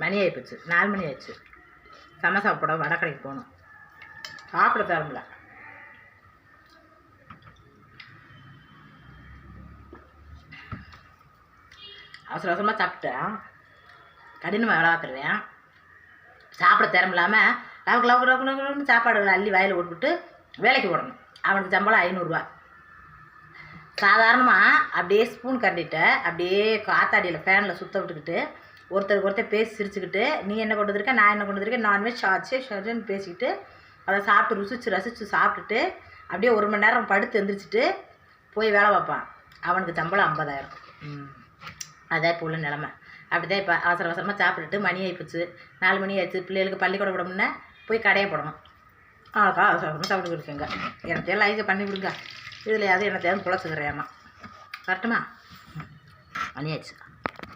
மணி ஆகிப்போச்சு நாலு மணி ஆயிடுச்சு சம சாப்பிட வடக்கடைக்கு போகணும் சாப்பிட தரமில்ல. அவசர அவசரமாக சாப்பிட்டேன். கடினமாக வேலை பார்த்துருவேன் சாப்பிட திறமில்லாமல் லவக்கு லவக்கு லவக்கு லவக்குன்னு சாப்பாடு அள்ளி வாயில் விட்டுவிட்டு வேலைக்கு போடணும் அவனுக்கு சம்பளம் ஐநூறுரூவா சாதாரணமாக அப்படியே ஸ்பூன் கண்டிட்டு அப்படியே காத்தாடியில் ஃபேனில் சுத்த விட்டுக்கிட்டு ஒருத்தருக்கு ஒருத்தர் பேசி சிரிச்சுக்கிட்டு நீ என்ன கொண்டு வந்திருக்க? நான் என்ன கொண்டு வந்திருக்கேன் நான்வெஜ் ஆச்சு ஷர்ஜன் பேசிக்கிட்டு அதை சாப்பிட்டு ருசிச்சு ரசித்து சாப்பிட்டுட்டு அப்படியே ஒரு மணி நேரம் படுத்து எந்திரிச்சிட்டு போய் வேலை பார்ப்பான். அவனுக்கு சம்பளம் ஐம்பதாயிரம். ம். அதான் இப்போ உள்ள நிலமை. அப்படி தான் இப்போ அவசர அவசரமாக சாப்பிட்டுட்டு மணி ஆயிப்போச்சு. நாலு மணி ஆயிடுச்சு. பிள்ளைகளுக்கு பள்ளிக்கூடம் விடணும்னா போய் கடையை போடணும். ஆக்கா அவசர அவசரமாக சாப்பிட்டு கொடுக்குங்க எனக்கு எல்லாம் ஐஸை பண்ணி கொடுங்க. இதில் அது என்னத்தையாவது குழச்சுக்கிறேம்மா. கரெக்டுமா மணி ஆயிடுச்சு.